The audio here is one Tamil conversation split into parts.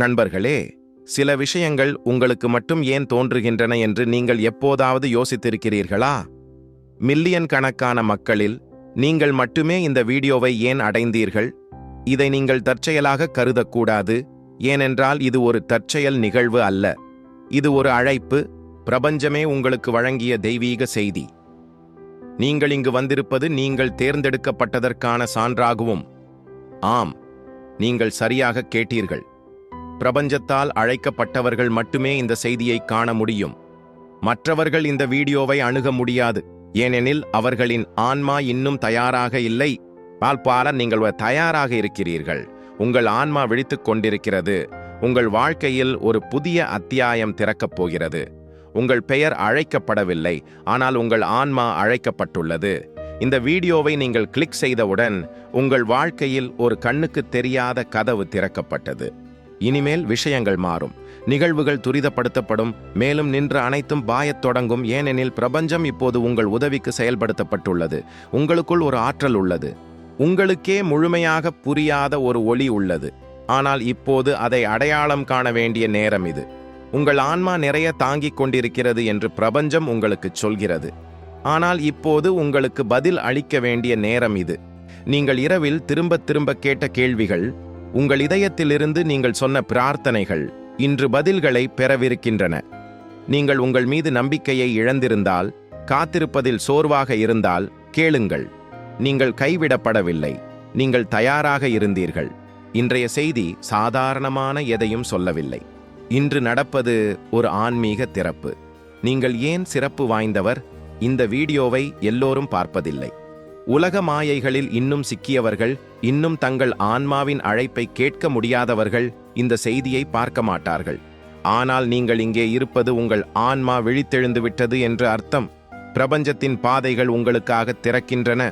நண்பர்களே சில விஷயங்கள் உங்களுக்கு மட்டும் ஏன் தோன்றுகின்றன என்று நீங்கள் எப்போதாவது யோசித்திருக்கிறீர்களா? மில்லியன் கணக்கான மக்களில் நீங்கள் மட்டுமே இந்த வீடியோவை ஏன் அடைந்தீர்கள்? இதை நீங்கள் தற்செயலாக கருதக்கூடாது ஏனென்றால் இது ஒரு தற்செயல் நிகழ்வு அல்ல. இது ஒரு அழைப்பு பிரபஞ்சமே உங்களுக்கு வழங்கிய தெய்வீக செய்தி. நீங்கள் இங்கு வந்திருப்பது நீங்கள் தேர்ந்தெடுக்கப்பட்டதற்கான சான்றாகவும். ஆம் நீங்கள் சரியாக கேட்டீர்கள். பிரபஞ்சத்தால் அழைக்கப்பட்டவர்கள் மட்டுமே இந்த செய்தியை காண முடியும். மற்றவர்கள் இந்த வீடியோவை அணுக முடியாது. ஏனெனில் அவர்களின் ஆன்மா இன்னும் தயாராக இல்லை. பால்பால நீங்கள் தயாராக இருக்கிறீர்கள். உங்கள் ஆன்மா விழித்துக் கொண்டிருக்கிறது. உங்கள் வாழ்க்கையில் ஒரு புதிய அத்தியாயம் திறக்கப் போகிறது. உங்கள் பெயர் அழைக்கப்படவில்லை. ஆனால் உங்கள் ஆன்மா அழைக்கப்பட்டுள்ளது. இந்த வீடியோவை நீங்கள் கிளிக் செய்தவுடன் உங்கள் வாழ்க்கையில் ஒரு கண்ணுக்கு தெரியாத கதவு திறக்கப்பட்டது. இனிமேல் விஷயங்கள் மாறும். நிகழ்வுகள் துரிதப்படுத்தப்படும். மேலும் நின்று அனைத்தும் பாயத் தொடங்கும். ஏனெனில் பிரபஞ்சம் இப்போது உங்கள் உதவிக்கு செயல்படுத்தப்பட்டுள்ளது. உங்களுக்குள் ஒரு ஆற்றல் உள்ளது. உங்களுக்கே முழுமையாக புரியாத ஒரு ஒளி உள்ளது. ஆனால் இப்போது அதை அடையாளம் காண வேண்டிய நேரம் இது. உங்கள் ஆன்மா நிறைய தாங்கிக் கொண்டிருக்கிறது என்று பிரபஞ்சம் உங்களுக்கு சொல்கிறது. ஆனால் இப்போது உங்களுக்கு பதில் அளிக்க வேண்டிய நேரம் இது. நீங்கள் இரவில் திரும்ப திரும்ப கேட்ட கேள்விகள் உங்கள் இதயத்திலிருந்து நீங்கள் சொன்ன பிரார்த்தனைகள் இன்று பதில்களை பெறவிருக்கின்றன. நீங்கள் உங்கள் மீது நம்பிக்கையை இழந்திருந்தால் காத்திருப்பதில் சோர்வாக இருந்தால் கேளுங்கள். நீங்கள் கைவிடப்படவில்லை. நீங்கள் தயாராக இருந்தீர்கள். இன்றைய செய்தி சாதாரணமான எதையும் சொல்லவில்லை. இன்று நடப்பது ஒரு ஆன்மீக திறப்பு. நீங்கள் ஏன் சிறப்பு வாய்ந்தவர்? இந்த வீடியோவை எல்லோரும் பார்ப்பதில்லை. உலக மாயைகளில் இன்னும் சிக்கியவர்கள் இன்னும் தங்கள் ஆன்மாவின் அழைப்பை கேட்க முடியாதவர்கள் இந்த செய்தியை பார்க்க மாட்டார்கள். ஆனால் நீங்கள் இங்கே இருப்பது உங்கள் ஆன்மா விழித்தெழுந்து விட்டது என்று அர்த்தம். பிரபஞ்சத்தின் பாதைகள் உங்களுக்காக திறக்கின்றன.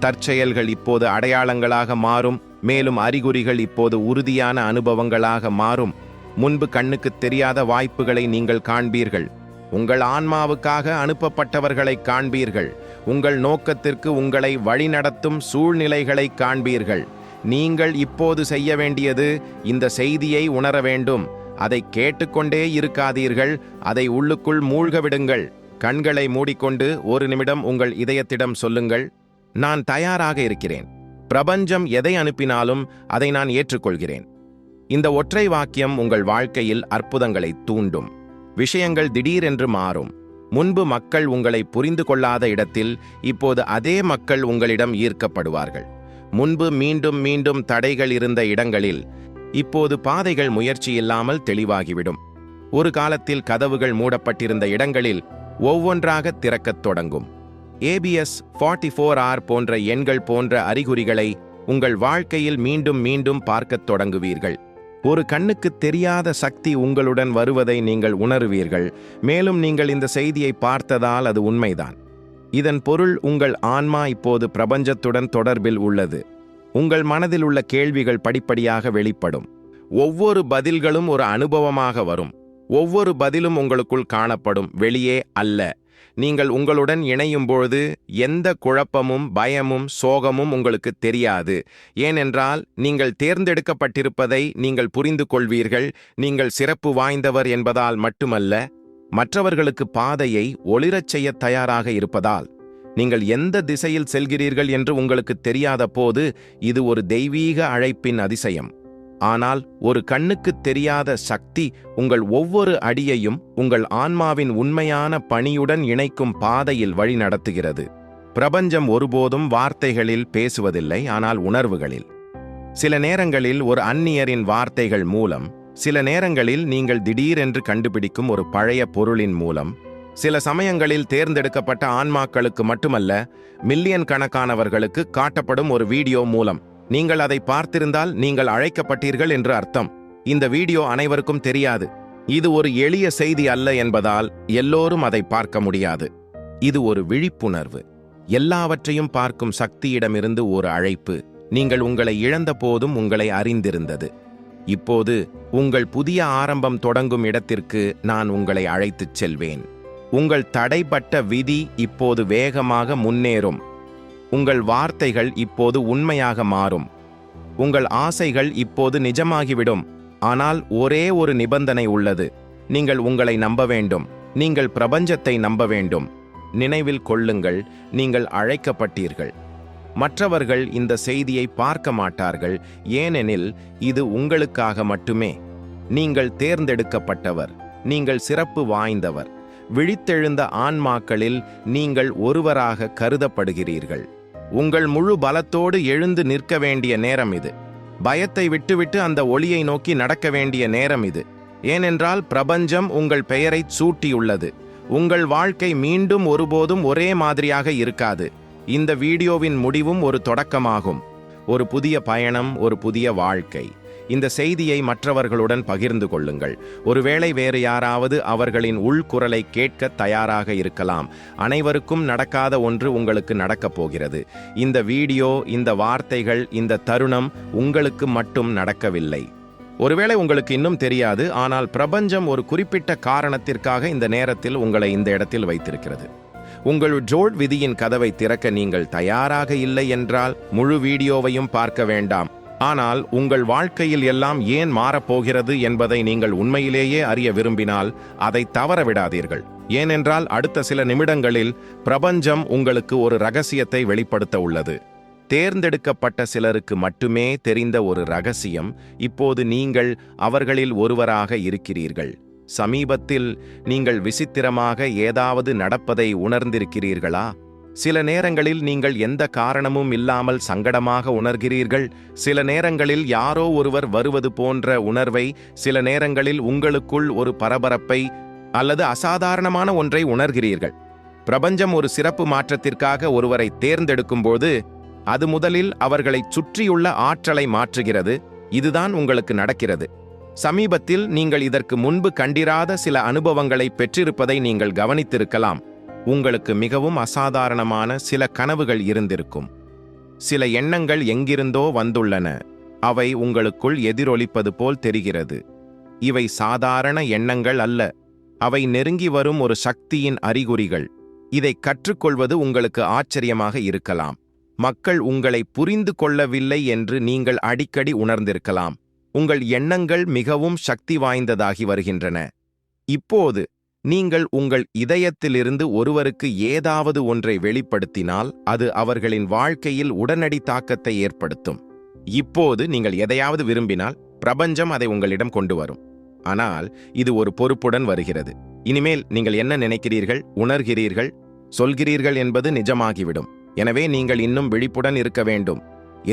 தற்செயல்கள் இப்போது அடையாளங்களாக மாறும் மேலும் அறிகுறிகள் இப்போது உறுதியான அனுபவங்களாக மாறும். முன்பு கண்ணுக்கு தெரியாத வாய்ப்புகளை நீங்கள் காண்பீர்கள். உங்கள் ஆன்மாவுக்காக அனுப்பப்பட்டவர்களை காண்பீர்கள். உங்கள் நோக்கத்திற்கு உங்களை வழிநடத்தும் சூழ்நிலைகளை காண்பீர்கள். நீங்கள் இப்போது செய்ய வேண்டியது இந்த செய்தியை உணர வேண்டும். அதை கேட்டுக்கொண்டே இருக்காதீர்கள். அதை உள்ளுக்குள் மூழ்க விடுங்கள் கண்களை மூடிக்கொண்டு ஒரு நிமிடம் உங்கள் இதயத்திடம் சொல்லுங்கள். நான் தயாராக இருக்கிறேன். பிரபஞ்சம் எதை அனுப்பினாலும் அதை நான் ஏற்றுக்கொள்கிறேன். இந்த ஒற்றை வாக்கியம் உங்கள் வாழ்க்கையில் அற்புதங்களை தூண்டும். விஷயங்கள் திடீரென்று மாறும். முன்பு மக்கள் உங்களை புரிந்து கொள்ளாத இடத்தில் இப்போது அதே மக்கள் உங்களிடம் ஈர்க்கப்படுவார்கள். முன்பு மீண்டும் மீண்டும் தடைகள் இருந்த இடங்களில் இப்போது பாதைகள் முயற்சி இல்லாமல் தெளிவாகிவிடும். ஒரு காலத்தில் கதவுகள் மூடப்பட்டிருந்த இடங்களில் ஒவ்வொன்றாக திறக்கத் தொடங்கும். ஏபிஎஸ் ஃபார்ட்டி ஃபோர் ஆர் போன்ற எண்கள் போன்ற அறிகுறிகளை உங்கள் வாழ்க்கையில் மீண்டும் மீண்டும் பார்க்கத் தொடங்குவீர்கள். ஒரு கண்ணுக்கு தெரியாத சக்தி உங்களுடன் வருவதை நீங்கள் உணருவீர்கள். மேலும் நீங்கள் இந்த செய்தியை பார்த்ததால் அது உண்மைதான். இதன் பொருள் உங்கள் ஆன்மா இப்போது பிரபஞ்சத்துடன் தொடர்பில் உள்ளது. உங்கள் மனதில் உள்ள கேள்விகள் படிப்படியாக வெளிப்படும். ஒவ்வொரு பதில்களும் ஒரு அனுபவமாக வரும். ஒவ்வொரு பதிலும் உங்களுக்குள் காணப்படும். வெளியே அல்ல. நீங்கள் உங்களுடன் இணையும் பொழுது எந்த குழப்பமும் பயமும் சோகமும் உங்களுக்கு தெரியாது. ஏனென்றால் நீங்கள் தேர்ந்தெடுக்கப்பட்டிருப்பதை நீங்கள் புரிந்து கொள்வீர்கள். நீங்கள் சிறப்பு வாய்ந்தவர் என்பதால் மட்டுமல்ல மற்றவர்களுக்கு பாதையை ஒளிரச் செய்ய தயாராக இருப்பதால். நீங்கள் எந்த திசையில் செல்கிறீர்கள் என்று உங்களுக்கு தெரியாத போது இது ஒரு தெய்வீக அழைப்பின் அதிசயம். ஆனால் ஒரு கண்ணுக்கு தெரியாத சக்தி உங்கள் ஒவ்வொரு அடியையும் உங்கள் ஆன்மாவின் உண்மையான பணியுடன் இணைக்கும் பாதையில் வழி நடத்துகிறது. பிரபஞ்சம் ஒருபோதும் வார்த்தைகளில் பேசுவதில்லை ஆனால் உணர்வுகளில். சில நேரங்களில் ஒரு அந்நியரின் வார்த்தைகள் மூலம் சில நேரங்களில் நீங்கள் திடீரென்று கண்டுபிடிக்கும் ஒரு பழைய பொருளின் மூலம். சில சமயங்களில் தேர்ந்தெடுக்கப்பட்ட ஆன்மாக்களுக்கு மட்டுமல்ல மில்லியன் கணக்கானவர்களுக்கு காட்டப்படும் ஒரு வீடியோ மூலம். நீங்கள் அதை பார்த்திருந்தால் நீங்கள் அழைக்கப்பட்டீர்கள் என்று அர்த்தம். இந்த வீடியோ அனைவருக்கும் தெரியாது. இது ஒரு எளிய செய்தி அல்ல என்பதால் எல்லோரும் அதை பார்க்க முடியாது. இது ஒரு விழிப்புணர்வு. எல்லாவற்றையும் பார்க்கும் சக்தியிடமிருந்து ஒரு அழைப்பு. நீங்கள் உங்களை இழந்த போதும் உங்களை அறிந்திருந்தது. இப்போது உங்கள் புதிய ஆரம்பம் தொடங்கும் இடத்திற்கு நான் உங்களை அழைத்துச் செல்வேன். உங்கள் தடைப்பட்ட விதி இப்போது வேகமாக முன்னேறும். உங்கள் வார்த்தைகள் இப்போது உண்மையாக மாறும். உங்கள் ஆசைகள் இப்போது நிஜமாகிவிடும். ஆனால் ஒரே ஒரு நிபந்தனை உள்ளது. நீங்கள் உங்களை நம்ப வேண்டும். நீங்கள் பிரபஞ்சத்தை நம்ப வேண்டும். நினைவில் கொள்ளுங்கள் நீங்கள் அழைக்கப்பட்டீர்கள். மற்றவர்கள் இந்த செய்தியை பார்க்க மாட்டார்கள். ஏனெனில் இது உங்களுக்காக மட்டுமே. நீங்கள் தேர்ந்தெடுக்கப்பட்டவர். நீங்கள் சிறப்பு வாய்ந்தவர். விழித்தெழுந்த ஆன்மாக்களில் நீங்கள் ஒருவராக கருதப்படுகிறீர்கள். உங்கள் முழு பலத்தோடு எழுந்து நிற்க வேண்டிய நேரம் இது. பயத்தை விட்டுவிட்டு அந்த ஒளியை நோக்கி நடக்க வேண்டிய நேரம் இது. ஏனென்றால் பிரபஞ்சம் உங்கள் பெயரைச் சூட்டியுள்ளது. உங்கள் வாழ்க்கை மீண்டும் ஒருபோதும் ஒரே மாதிரியாக இருக்காது. இந்த வீடியோவின் முடிவும் ஒரு தொடக்கமாகும். ஒரு புதிய பயணம் ஒரு புதிய வாழ்க்கை. இந்த செய்தியை மற்றவர்களுடன் பகிர்ந்து கொள்ளுங்கள். ஒருவேளை வேறு யாராவது அவர்களின் உள்குரலை கேட்க தயாராக இருக்கலாம். அனைவருக்கும் நடக்காத ஒன்று உங்களுக்கு நடக்கப் போகிறது. இந்த வீடியோ இந்த வார்த்தைகள் இந்த தருணம் உங்களுக்கு மட்டும் நடக்கவில்லை. ஒருவேளை உங்களுக்கு இன்னும் தெரியாது ஆனால் பிரபஞ்சம் ஒரு குறிப்பிட்ட காரணத்திற்காக இந்த நேரத்தில் உங்களை இந்த இடத்தில் வைத்திருக்கிறது. உங்கள் ஜோல் விதியின் கதவை திறக்க நீங்கள் தயாராக இல்லை என்றால் முழு வீடியோவையும் பார்க்க வேண்டாம். ஆனால் உங்கள் வாழ்க்கையில் எல்லாம் ஏன் மாறப்போகிறது என்பதை நீங்கள் உண்மையிலேயே அறிய விரும்பினால் அதை தவற விடாதீர்கள் ஏனென்றால் அடுத்த சில நிமிடங்களில் பிரபஞ்சம் உங்களுக்கு ஒரு ரகசியத்தை வெளிப்படுத்த உள்ளது. தேர்ந்தெடுக்கப்பட்ட சிலருக்கு மட்டுமே தெரிந்த ஒரு ரகசியம் இப்போது நீங்கள் அவர்களில் ஒருவராக இருக்கிறீர்கள். சமீபத்தில் நீங்கள் விசித்திரமாக ஏதாவது நடப்பதை உணர்ந்திருக்கிறீர்களா? சில நேரங்களில் நீங்கள் எந்த காரணமும் இல்லாமல் சங்கடமாக உணர்கிறீர்கள். சில நேரங்களில் யாரோ ஒருவர் வருவது போன்ற உணர்வை சில நேரங்களில் உங்களுக்குள் ஒரு பரபரப்பை அல்லது அசாதாரணமான ஒன்றை உணர்கிறீர்கள். பிரபஞ்சம் ஒரு சிறப்பு மாற்றத்திற்காக ஒருவரை தேர்ந்தெடுக்கும்போது அது முதலில் அவர்களை சுற்றியுள்ள ஆற்றலை மாற்றுகிறது. இதுதான் உங்களுக்கு நடக்கிறது. சமீபத்தில் நீங்கள் இதற்கு முன்பு கண்டிராத சில அனுபவங்களை பெற்றிருப்பதை நீங்கள் கவனித்திருக்கலாம். உங்களுக்கு மிகவும் அசாதாரணமான சில கனவுகள் இருந்திருக்கும். சில எண்ணங்கள் எங்கிருந்தோ வந்துள்ளன. அவை உங்களுக்குள் எதிரொலிப்பது போல் தெரிகிறது. இவை சாதாரண எண்ணங்கள் அல்ல. அவை நெருங்கி வரும் ஒரு சக்தியின் அறிகுறிகள். இதை கற்றுக்கொள்வது உங்களுக்கு ஆச்சரியமாக இருக்கலாம். மக்கள் உங்களை புரிந்து கொள்ளவில்லை என்று நீங்கள் அடிக்கடி உணர்ந்திருக்கலாம். உங்கள் எண்ணங்கள் மிகவும் சக்தி வாய்ந்ததாகி வருகின்றன. இப்போது நீங்கள் உங்கள் இதயத்திலிருந்து ஒருவருக்கு ஏதாவது ஒன்றை வெளிப்படுத்தினால் அது அவர்களின் வாழ்க்கையில் உடனடி தாக்கத்தை ஏற்படுத்தும். இப்போது நீங்கள் எதையாவது விரும்பினால் பிரபஞ்சம் அதை உங்களிடம் கொண்டு வரும். ஆனால் இது ஒரு பொறுப்புடன் வருகிறது. இனிமேல் நீங்கள் என்ன நினைக்கிறீர்கள்? உணர்கிறீர்கள்? சொல்கிறீர்கள் என்பது நிஜமாகிவிடும். எனவே நீங்கள் இன்னும் விழிப்புடன் இருக்க வேண்டும்.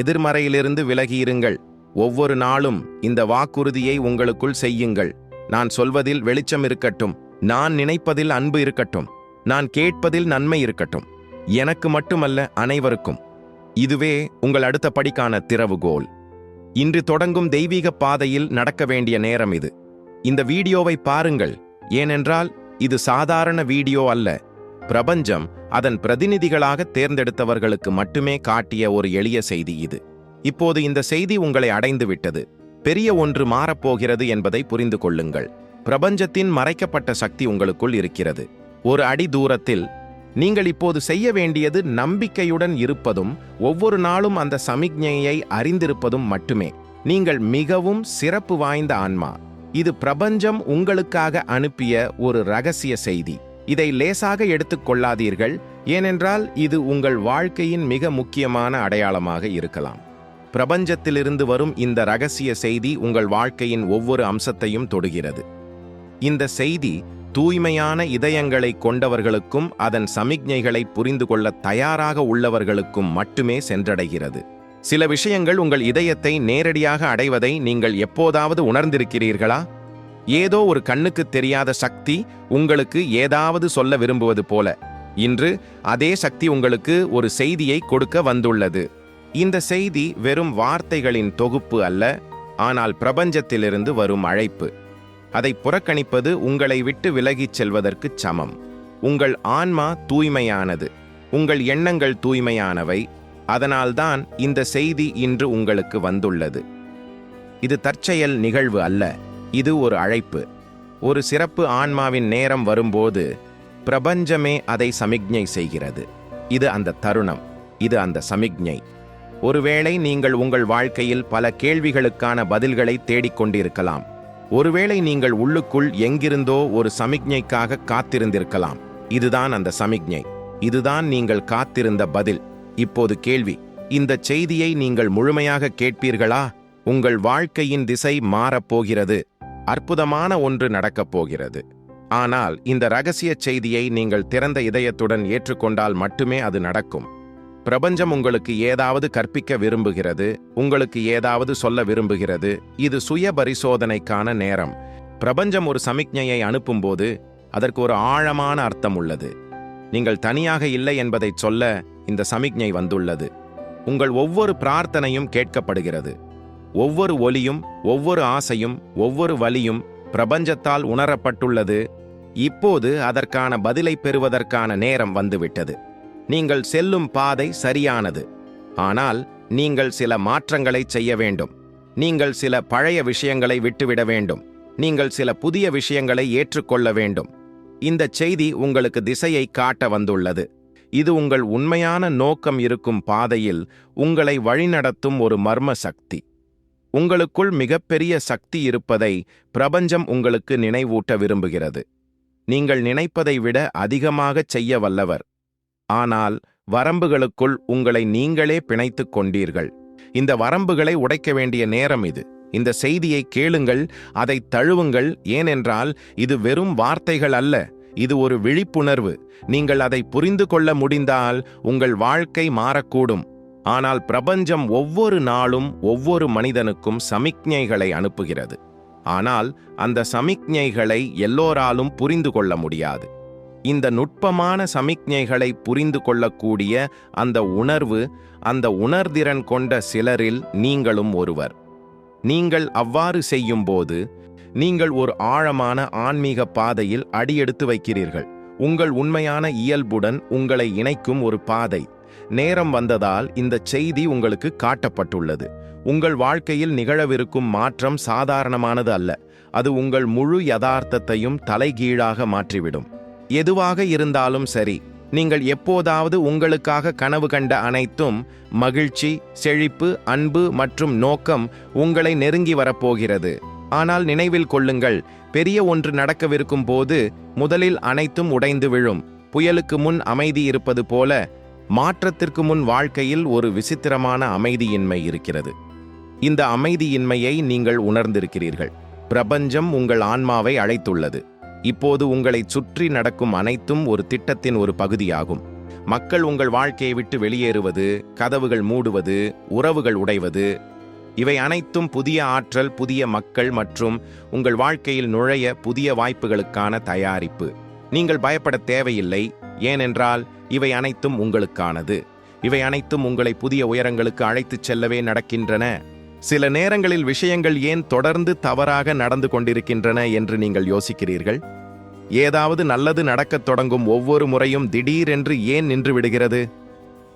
எதிர்மறையிலிருந்து விலகியிருங்கள். ஒவ்வொரு நாளும் இந்த வாக்குறுதியை உங்களுக்குள் செய்யுங்கள். நான் சொல்வதில் வெளிச்சம் இருக்கட்டும். நான் நினைப்பதில் அன்பு இருக்கட்டும். நான் கேட்பதில் நன்மை இருக்கட்டும். எனக்கு மட்டுமல்ல அனைவருக்கும். இதுவே உங்கள் அடுத்த படிக்கான திறவுகோல் இன்று தொடங்கும் தெய்வீக பாதையில் நடக்க வேண்டிய நேரம் இது. இந்த வீடியோவை பாருங்கள். ஏனென்றால் இது சாதாரண வீடியோ அல்ல. பிரபஞ்சம் அதன் பிரதிநிதிகளாக தேர்ந்தெடுத்தவர்களுக்கு மட்டுமே காட்டிய ஒரு எளிய செய்தி இது. இப்போது இந்த செய்தி உங்களை அடைந்துவிட்டது. பெரிய ஒன்று மாறப்போகிறது என்பதை புரிந்து கொள்ளுங்கள். பிரபஞ்சத்தின் மறைக்கப்பட்ட சக்தி உங்களுக்குள் இருக்கிறது. ஒரு அடி தூரத்தில் நீங்கள் இப்போது செய்ய வேண்டியது நம்பிக்கையுடன் இருப்பதும் ஒவ்வொரு நாளும் அந்த சமிக்ஞையை அறிந்திருப்பதும் மட்டுமே. நீங்கள் மிகவும் சிறப்பு வாய்ந்த ஆன்மா. இது பிரபஞ்சம் உங்களுக்காக அனுப்பிய ஒரு ரகசிய செய்தி. இதை லேசாக எடுத்துக்கொள்ளாதீர்கள் ஏனென்றால் இது உங்கள் வாழ்க்கையின் மிக முக்கியமான அடையாளமாக இருக்கலாம். பிரபஞ்சத்திலிருந்து வரும் இந்த ரகசிய செய்தி உங்கள் வாழ்க்கையின் ஒவ்வொரு அம்சத்தையும் தொடுகிறது. இந்த செய்தி தூய்மையான இதயங்களை கொண்டவர்களுக்கும் அதன் சமிக்ஞைகளை புரிந்து கொள்ள தயாராக உள்ளவர்களுக்கும் மட்டுமே சென்றடைகிறது. சில விஷயங்கள் உங்கள் இதயத்தை நேரடியாக அடைவதை நீங்கள் எப்போதாவது உணர்ந்திருக்கிறீர்களா? ஏதோ ஒரு கண்ணுக்கு தெரியாத சக்தி உங்களுக்கு ஏதாவது சொல்ல விரும்புவது போல. இன்று அதே சக்தி உங்களுக்கு ஒரு செய்தியை கொடுக்க வந்துள்ளது. இந்த செய்தி வெறும் வார்த்தைகளின் தொகுப்பு அல்ல ஆனால் பிரபஞ்சத்திலிருந்து வரும் அழைப்பு. அதை புறக்கணிப்பது உங்களை விட்டு விலகிச் செல்வதற்குச் சமம். உங்கள் ஆன்மா தூய்மையானது. உங்கள் எண்ணங்கள் தூய்மையானவை. அதனால்தான் இந்த செய்தி இன்று உங்களுக்கு வந்துள்ளது. இது தற்செயல் நிகழ்வு அல்ல. இது ஒரு அழைப்பு. ஒரு சிறப்பு ஆன்மாவின் நேரம் வரும்போது பிரபஞ்சமே அதை சமிக்ஞை செய்கிறது. இது அந்த தருணம். இது அந்த சமிக்ஞை. ஒருவேளை நீங்கள் உங்கள் வாழ்க்கையில் பல கேள்விகளுக்கான பதில்களை தேடிக்கொண்டிருக்கலாம். ஒருவேளை நீங்கள் உள்ளுக்குள் எங்கிருந்தோ ஒரு சமிக்ஞைக்காக காத்திருந்திருக்கலாம். இதுதான் அந்த சமிக்ஞை. இதுதான் நீங்கள் காத்திருந்த பதில். இப்போது கேள்வி இந்த செய்தியை நீங்கள் முழுமையாக கேட்பீர்களா? உங்கள் வாழ்க்கையின் திசை மாறப்போகிறது அற்புதமான ஒன்று நடக்கப் போகிறது. ஆனால் இந்த ரகசிய செய்தியை நீங்கள் திறந்த இதயத்துடன் ஏற்றுக்கொண்டால் மட்டுமே அது நடக்கும். பிரபஞ்சம் உங்களுக்கு ஏதாவது கற்பிக்க விரும்புகிறது உங்களுக்கு ஏதாவது சொல்ல விரும்புகிறது இது சுய பரிசோதனைக்கான நேரம். பிரபஞ்சம் ஒரு சமிக்ஞையை அனுப்பும்போது அதற்கு ஒரு ஆழமான அர்த்தம் உள்ளது. நீங்கள் தனியாக இல்லை என்பதை சொல்ல இந்த சமிக்ஞை வந்துள்ளது. உங்கள் ஒவ்வொரு பிரார்த்தனையும் கேட்கப்படுகிறது. ஒவ்வொரு ஒலியும் ஒவ்வொரு ஆசையும் ஒவ்வொரு வலியும் பிரபஞ்சத்தால் உணரப்பட்டுள்ளது. இப்போது அதற்கான பதிலை பெறுவதற்கான நேரம் வந்துவிட்டது. நீங்கள் செல்லும் பாதை சரியானது. ஆனால் நீங்கள் சில மாற்றங்களை செய்ய வேண்டும். நீங்கள் சில பழைய விஷயங்களை விட்டுவிட வேண்டும். நீங்கள் சில புதிய விஷயங்களை ஏற்றுக்கொள்ள வேண்டும். இந்த செய்தி உங்களுக்கு திசையை காட்ட வந்துள்ளது. இது உங்கள் உண்மையான நோக்கம் இருக்கும் பாதையில் உங்களை வழிநடத்தும் ஒரு மர்ம சக்தி. உங்களுக்குள் மிகப்பெரிய சக்தி இருப்பதை பிரபஞ்சம் உங்களுக்கு நினைவூட்ட விரும்புகிறது. நீங்கள் நினைப்பதை விட அதிகமாகச் செய்ய வல்லவர். ஆனால் வரம்புகளுக்குள் உங்களை நீங்களே பிணைத்துக் கொண்டீர்கள். இந்த வரம்புகளை உடைக்க வேண்டிய நேரம் இது. இந்த செய்தியை கேளுங்கள் அதை தழுவுங்கள். ஏனென்றால் இது வெறும் வார்த்தைகள் அல்ல இது ஒரு விழிப்புணர்வு. நீங்கள் அதை புரிந்து கொள்ள முடிந்தால் உங்கள் வாழ்க்கை மாறக்கூடும். ஆனால் பிரபஞ்சம் ஒவ்வொரு நாளும் ஒவ்வொரு மனிதனுக்கும் சமிக்ஞைகளை அனுப்புகிறது. ஆனால் அந்த சமிக்ஞைகளை எல்லோராலும் புரிந்து கொள்ள முடியாது. இந்த நுட்பமான சமிக்ஞைகளை புரிந்து கொள்ளக்கூடிய அந்த உணர்வு அந்த உணர்திறன் கொண்ட சிலரில் நீங்களும் ஒருவர். நீங்கள் அவ்வாறு செய்யும்போது நீங்கள் ஒரு ஆழமான ஆன்மீக பாதையில் அடியெடுத்து வைக்கிறீர்கள். உங்கள் உண்மையான இயல்புடன் உங்களை இணைக்கும் ஒரு பாதை. நேரம் வந்ததால் இந்த செய்தி உங்களுக்கு காட்டப்பட்டுள்ளது. உங்கள் வாழ்க்கையில் நிகழவிருக்கும் மாற்றம் சாதாரணமானது அல்ல. அது உங்கள் முழு யதார்த்தத்தையும் தலைகீழாக மாற்றிவிடும். எதுவாக இருந்தாலும் சரி நீங்கள் எப்போதாவது உங்களுக்காக கனவு கண்ட அனைத்தும் மகிழ்ச்சி செழிப்பு அன்பு மற்றும் நோக்கம் உங்களை நெருங்கி வரப்போகிறது. ஆனால் நினைவில் கொள்ளுங்கள் பெரிய ஒன்று நடக்கவிருக்கும் போது முதலில் அனைத்தும் உடைந்து விழும். புயலுக்கு முன் அமைதி இருப்பது போல மாற்றத்திற்கு முன் வாழ்க்கையில் ஒரு விசித்திரமான அமைதியின்மை இருக்கிறது. இந்த அமைதியின்மையை நீங்கள் உணர்ந்திருக்கிறீர்கள். பிரபஞ்சம் உங்கள் ஆன்மாவை அழைத்துள்ளது. இப்போது உங்களைச் சுற்றி நடக்கும் அனைத்தும் ஒரு திட்டத்தின் ஒரு பகுதியாகும். மக்கள் உங்கள் வாழ்க்கையை விட்டு வெளியேறுவது கதவுகள் மூடுவது உறவுகள் உடைவது இவை அனைத்தும் புதிய ஆற்றல் புதிய மக்கள் மற்றும் உங்கள் வாழ்க்கையில் நுழைய புதிய வாய்ப்புகளுக்கான தயாரிப்பு. நீங்கள் பயப்பட தேவையில்லை ஏனென்றால் இவை அனைத்தும் உங்களுக்கானது. இவை அனைத்தும் உங்களை புதிய உயரங்களுக்கு அழைத்துச் செல்லவே நடக்கின்றன. சில நேரங்களில் விஷயங்கள் ஏன் தொடர்ந்து தவறாக நடந்து கொண்டிருக்கின்றன என்று நீங்கள் யோசிக்கிறீர்கள்? ஏதாவது நல்லது நடக்கத் தொடங்கும் ஒவ்வொரு முறையும் திடீரென்று ஏன் நின்று விடுகிறது?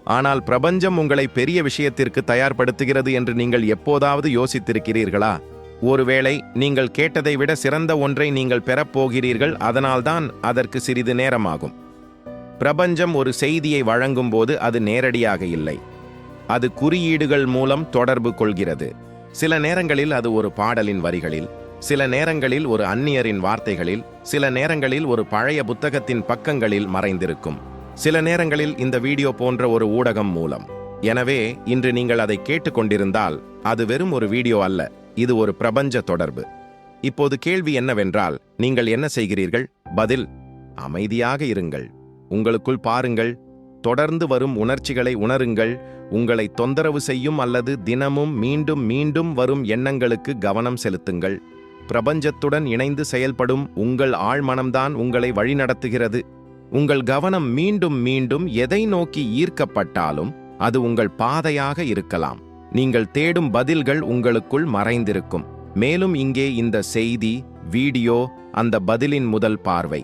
ஆனால் பிரபஞ்சம் உங்களை பெரிய விஷயத்திற்கு தயார்படுத்துகிறது என்று நீங்கள் எப்போதாவது யோசித்திருக்கிறீர்களா? ஒருவேளை நீங்கள் கேட்டதை விட சிறந்த ஒன்றை நீங்கள் பெறப்போகிறீர்கள் அதனால்தான் அதற்கு சிறிது நேரமாகும். பிரபஞ்சம் ஒரு செய்தியை வழங்கும்போது அது நேரடியாக இல்லை. அது குறியீடுகள் மூலம் தொடர்பு கொள்கிறது. சில நேரங்களில் அது ஒரு பாடலின் வரிகளில் சில நேரங்களில் ஒரு அந்நியரின் வார்த்தைகளில் சில நேரங்களில் ஒரு பழைய புத்தகத்தின் பக்கங்களில் மறைந்திருக்கும். சில நேரங்களில் இந்த வீடியோ போன்ற ஒரு ஊடகம் மூலம். எனவே இன்று நீங்கள் அதை கேட்டுக்கொண்டிருந்தால் அது வெறும் ஒரு வீடியோ அல்ல இது ஒரு பிரபஞ்ச தொடர்பு. இப்போது கேள்வி என்னவென்றால் நீங்கள் என்ன செய்கிறீர்கள்? பதில் அமைதியாக இருங்கள். உங்களுக்குள் பாருங்கள் தொடர்ந்து வரும் உணர்ச்சிகளை உணருங்கள். உங்களை தொந்தரவு செய்யும் அல்லது தினமும் மீண்டும் மீண்டும் வரும் எண்ணங்களுக்கு கவனம் செலுத்துங்கள். பிரபஞ்சத்துடன் இணைந்து செயல்படும் உங்கள் ஆழ்மனம்தான் உங்களை வழிநடத்துகிறது. உங்கள் கவனம் மீண்டும் மீண்டும் எதை நோக்கி ஈர்க்கப்பட்டாலும் அது உங்கள் பாதையாக இருக்கலாம். நீங்கள் தேடும் பதில்கள் உங்களுக்குள் மறைந்திருக்கும். மேலும் இங்கே இந்த செய்தி வீடியோ அந்த பதிலின் முதல் பார்வை.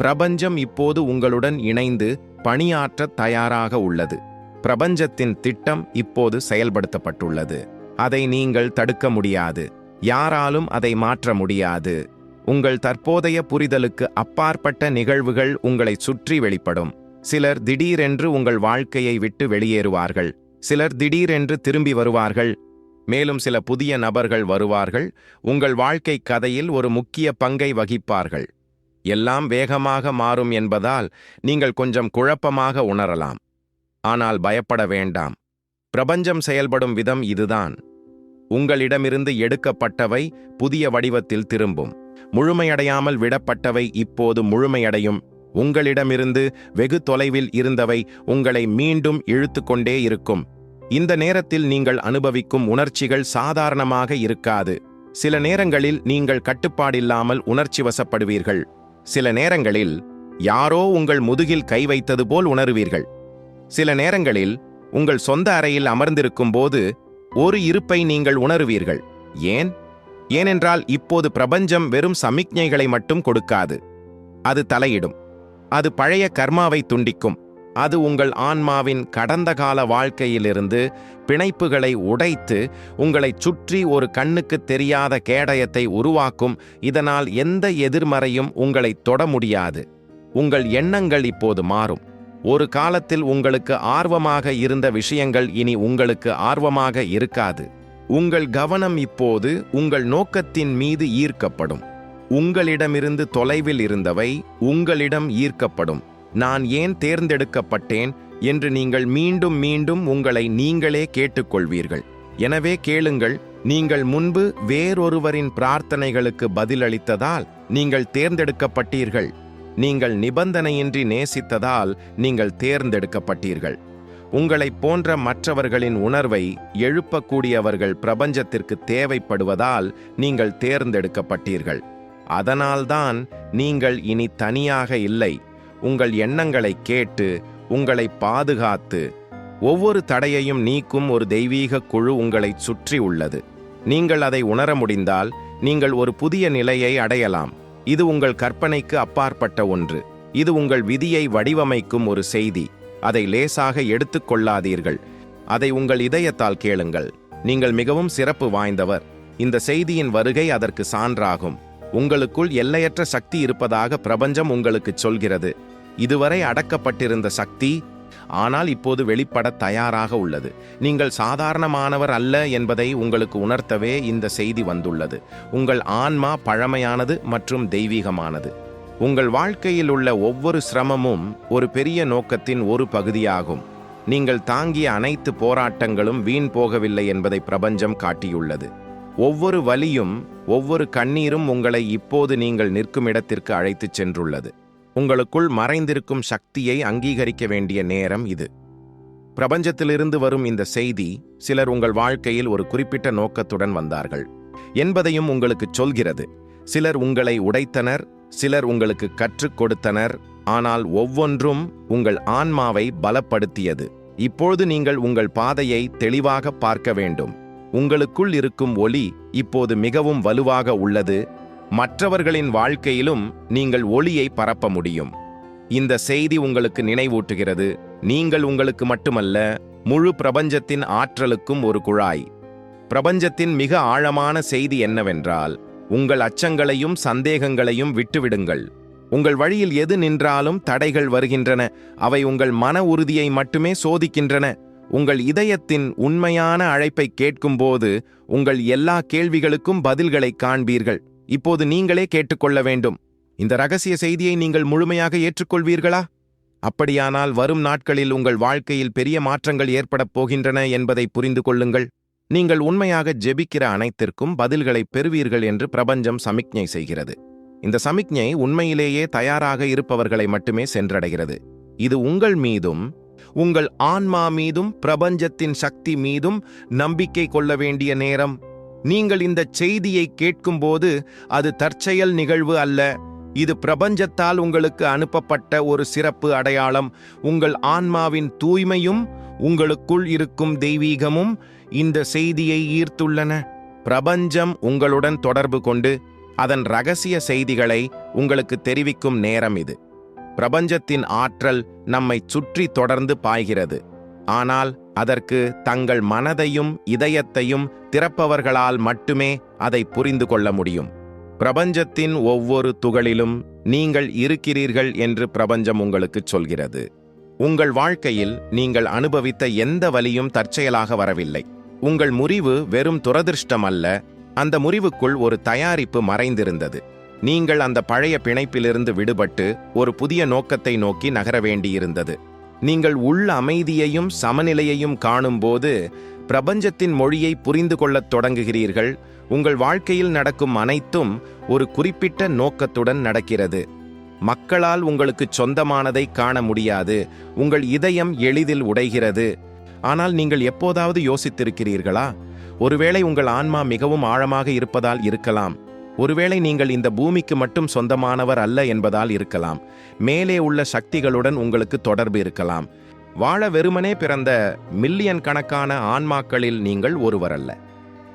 பிரபஞ்சம் இப்போது உங்களுடன் இணைந்து பணியாற்ற தயாராக உள்ளது. பிரபஞ்சத்தின் திட்டம் இப்போது செயல்படுத்தப்பட்டுள்ளது. அதை நீங்கள் தடுக்க முடியாது. யாராலும் அதை மாற்ற முடியாது. உங்கள் தற்போதைய புரிதலுக்கு அப்பாற்பட்ட நிகழ்வுகள் உங்களை சுற்றி வெளிப்படும். சிலர் திடீரென்று உங்கள் வாழ்க்கையை விட்டு வெளியேறுவார்கள். சிலர் திடீரென்று திரும்பி வருவார்கள். மேலும் சில புதிய நபர்கள் வருவார்கள். உங்கள் வாழ்க்கை கதையில் ஒரு முக்கிய பங்கை வகிப்பார்கள். எல்லாம் வேகமாக மாறும் என்பதால் நீங்கள் கொஞ்சம் குழப்பமாக உணரலாம். ஆனால் பயப்பட வேண்டாம். பிரபஞ்சம் செயல்படும் விதம் இதுதான். உங்களிடமிருந்து எடுக்கப்பட்டவை புதிய வடிவத்தில் திரும்பும். முழுமையடையாமல் விடப்பட்டவை இப்போது முழுமையடையும். உங்களிடமிருந்து வெகு தொலைவில் இருந்தவை உங்களை மீண்டும் இழுத்துக்கொண்டே இருக்கும். இந்த நேரத்தில் நீங்கள் அனுபவிக்கும் உணர்ச்சிகள் சாதாரணமாக இருக்காது. சில நேரங்களில் நீங்கள் கட்டுப்பாடில்லாமல் உணர்ச்சி வசப்படுவீர்கள். சில நேரங்களில் யாரோ உங்கள் முதுகில் கை வைத்தது போல் உணருவீர்கள். சில நேரங்களில் உங்கள் சொந்த அறையில் அமர்ந்திருக்கும் போது ஒரு இருப்பை நீங்கள் உணருவீர்கள். ஏன்? ஏனென்றால் இப்போது பிரபஞ்சம் வெறும் சமிக்ஞைகளை மட்டும் கொடுக்காது. அது தலையிடும். அது பழைய கர்மாவை துண்டிக்கும். அது உங்கள் ஆன்மாவின் கடந்த கால வாழ்க்கையிலிருந்து பிணைப்புகளை உடைத்து உங்களைச் சுற்றி ஒரு கண்ணுக்கு தெரியாத கேடயத்தை உருவாக்கும். இதனால் எந்த எதிர்மறையும் உங்களை தொட முடியாது. உங்கள் எண்ணங்கள் இப்போது மாறும். ஒரு காலத்தில் உங்களுக்கு ஆர்வமாக இருந்த விஷயங்கள் இனி உங்களுக்கு ஆர்வமாக இருக்காது. உங்கள் கவனம் இப்போது உங்கள் நோக்கத்தின் மீது ஈர்க்கப்படும். உங்களிடமிருந்து தொலைவில் இருந்தவை உங்களிடம் ஈர்க்கப்படும். நான் ஏன் தேர்ந்தெடுக்கப்பட்டேன் என்று நீங்கள் மீண்டும் மீண்டும் உங்களை நீங்களே கேட்டுக்கொள்வீர்கள். எனவே கேளுங்கள் நீங்கள் முன்பு வேறொருவரின் பிரார்த்தனைகளுக்கு பதிலளித்ததால் நீங்கள் தேர்ந்தெடுக்கப்பட்டீர்கள். நீங்கள் நிபந்தனையின்றி நேசித்ததால் நீங்கள் தேர்ந்தெடுக்கப்பட்டீர்கள். உங்களைப் போன்ற மற்றவர்களின் உணர்வை எழுப்பக்கூடியவர்கள் பிரபஞ்சத்திற்கு தேவைப்படுவதால் நீங்கள் தேர்ந்தெடுக்கப்பட்டீர்கள். அதனால்தான் நீங்கள் இனி தனியாக இல்லை. உங்கள் எண்ணங்களை கேட்டு உங்களை பாதுகாத்து ஒவ்வொரு தடையையும் நீக்கும் ஒரு தெய்வீக குழு உங்களைச் சுற்றி உள்ளது. நீங்கள் அதை உணர முடிந்தால் நீங்கள் ஒரு புதிய நிலையை அடையலாம். இது உங்கள் கற்பனைக்கு அப்பாற்பட்ட ஒன்று. இது உங்கள் விதியை வடிவமைக்கும் ஒரு செய்தி. அதை லேசாக எடுத்துக்கொள்ளாதீர்கள் அதை உங்கள் இதயத்தால் கேளுங்கள். நீங்கள் மிகவும் சிறப்பு வாய்ந்தவர். இந்த செய்தியின் வருகை அதற்கு சான்றாகும். உங்களுக்குள் எல்லையற்ற சக்தி இருப்பதாக பிரபஞ்சம் உங்களுக்குச் சொல்கிறது. இதுவரை அடக்கப்பட்டிருந்த சக்தி ஆனால் இப்போது வெளிப்பட தயாராக உள்ளது. நீங்கள் சாதாரணமானவர் அல்ல என்பதை உங்களுக்கு உணர்த்தவே இந்த செய்தி வந்துள்ளது. உங்கள் ஆன்மா பழமையானது மற்றும் தெய்வீகமானது. உங்கள் வாழ்க்கையில் உள்ள ஒவ்வொரு சிரமமும் ஒரு பெரிய நோக்கத்தின் ஒரு பகுதியாகும். நீங்கள் தாங்கிய அனைத்து போராட்டங்களும் வீண் போகவில்லை என்பதை பிரபஞ்சம் காட்டியுள்ளது. ஒவ்வொரு வலியும் ஒவ்வொரு கண்ணீரும் உங்களை இப்போது நீங்கள் நிற்கும் இடத்திற்கு அழைத்துச் சென்றுள்ளது. உங்களுக்குள் மறைந்திருக்கும் சக்தியை அங்கீகரிக்க வேண்டிய நேரம் இது. பிரபஞ்சத்திலிருந்து வரும் இந்த செய்தி சிலர் உங்கள் வாழ்க்கையில் ஒரு குறிப்பிட்ட நோக்கத்துடன் வந்தார்கள். என்பதையும் உங்களுக்கு சொல்கிறது. சிலர் உங்களை உடைத்தனர் சிலர் உங்களுக்கு கற்றுக் கொடுத்தனர் ஆனால் ஒவ்வொன்றும் உங்கள் ஆன்மாவை பலப்படுத்தியது. இப்பொழுது நீங்கள் உங்கள் பாதையை தெளிவாக பார்க்க வேண்டும். உங்களுக்குள் இருக்கும் ஒளி இப்போது மிகவும் வலுவாக உள்ளது மற்றவர்களின் வாழ்க்கையிலும் நீங்கள் ஒளியை பரப்ப முடியும். இந்த செய்தி உங்களுக்கு நினைவூட்டுகிறது. நீங்கள் உங்களுக்கு மட்டுமல்ல முழு பிரபஞ்சத்தின் ஆற்றலுக்கும் ஒரு குழாய். பிரபஞ்சத்தின் மிக ஆழமான செய்தி என்னவென்றால் உங்கள் அச்சங்களையும் சந்தேகங்களையும் விட்டுவிடுங்கள். உங்கள் வழியில் எது நின்றாலும் தடைகள் வருகின்றன. அவை உங்கள் மன உறுதியை மட்டுமே சோதிக்கின்றன. உங்கள் இதயத்தின் உண்மையான அழைப்பை கேட்கும்போது உங்கள் எல்லா கேள்விகளுக்கும் பதில்களை காண்பீர்கள். இப்போது நீங்களே கேட்டுக்கொள்ள வேண்டும். இந்த ரகசிய செய்தியை நீங்கள் முழுமையாக ஏற்றுக்கொள்வீர்களா? அப்படியானால் வரும் நாட்களில் உங்கள் வாழ்க்கையில் பெரிய மாற்றங்கள் ஏற்படப் போகின்றன என்பதை புரிந்து கொள்ளுங்கள். நீங்கள் உண்மையாக ஜெபிக்கிற அனைத்திற்கும் பதில்களை பெறுவீர்கள் என்று பிரபஞ்சம் சமிக்ஞை செய்கிறது. இந்த சமிக்ஞை உண்மையிலேயே தயாராக இருப்பவர்களை மட்டுமே சென்றடைகிறது. இது உங்கள் மீதும் உங்கள் ஆன்மா மீதும் பிரபஞ்சத்தின் சக்தி மீதும் நம்பிக்கை கொள்ள வேண்டிய நேரம். நீங்கள் இந்த செய்தியை கேட்கும்போது அது தற்செயல் நிகழ்வு அல்ல. இது பிரபஞ்சத்தால் உங்களுக்கு அனுப்பப்பட்ட ஒரு சிறப்பு அடையாளம். உங்கள் ஆன்மாவின் தூய்மையும் உங்களுக்குள் இருக்கும் தெய்வீகமும் இந்த செய்தியை ஈர்த்துள்ளன. பிரபஞ்சம் உங்களுடன் தொடர்பு கொண்டு அதன் ரகசிய செய்திகளை உங்களுக்கு தெரிவிக்கும் நேரம் இது. பிரபஞ்சத்தின் ஆற்றல் நம்மை சுற்றி தொடர்ந்து பாய்கிறது. ஆனால் அதற்கு தங்கள் மனதையும் இதயத்தையும் திறப்பவர்களால் மட்டுமே அதை புரிந்து கொள்ள முடியும். பிரபஞ்சத்தின் ஒவ்வொரு துகளிலும் நீங்கள் இருக்கிறீர்கள் என்று பிரபஞ்சம் உங்களுக்கு சொல்கிறது. உங்கள் வாழ்க்கையில் நீங்கள் அனுபவித்த எந்த வலியும் தற்செயலாக வரவில்லை. உங்கள் முறிவு வெறும் துரதிருஷ்டம் அல்ல அந்த முறிவுக்குள் ஒரு தயாரிப்பு மறைந்திருந்தது. நீங்கள் அந்த பழைய பிணைப்பிலிருந்து விடுபட்டு ஒரு புதிய நோக்கத்தை நோக்கி நகர வேண்டியிருந்தது. நீங்கள் உள்ள அமைதியையும் சமநிலையையும் காணும்போது பிரபஞ்சத்தின் மொழியை புரிந்து கொள்ளத் தொடங்குகிறீர்கள். உங்கள் வாழ்க்கையில் நடக்கும் அனைத்தும் ஒரு குறிப்பிட்ட நோக்கத்துடன் நடக்கிறது. மக்களால் உங்களுக்கு சொந்தமானதை காண முடியாது. உங்கள் இதயம் எளிதில் உடைகிறது. ஆனால் நீங்கள் எப்போதாவது யோசித்திருக்கிறீர்களா? ஒருவேளை உங்கள் ஆன்மா மிகவும் ஆழமாக இருப்பதால் இருக்கலாம். ஒருவேளை நீங்கள் இந்த பூமிக்கு மட்டும் சொந்தமானவர் அல்ல என்பதால் இருக்கலாம். மேலே உள்ள சக்திகளுடன் உங்களுக்கு தொடர்பு இருக்கலாம். வாழ வெறுமனே பிறந்த மில்லியன் கணக்கான ஆன்மாக்களில் நீங்கள் ஒருவர் அல்ல.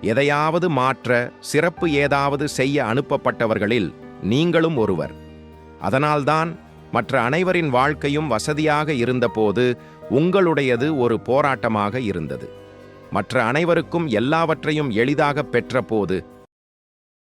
எதையாவது மாற்ற சிறப்பு ஏதாவது செய்ய அனுப்பப்பட்டவர்களில் நீங்களும் ஒருவர். அதனால்தான் மற்ற அனைவரின் வாழ்க்கையும் வசதியாக இருந்தபோது உங்களுடையது ஒரு போராட்டமாக இருந்தது. மற்ற அனைவருக்கும் எல்லாவற்றையும் எளிதாக பெற்றபோது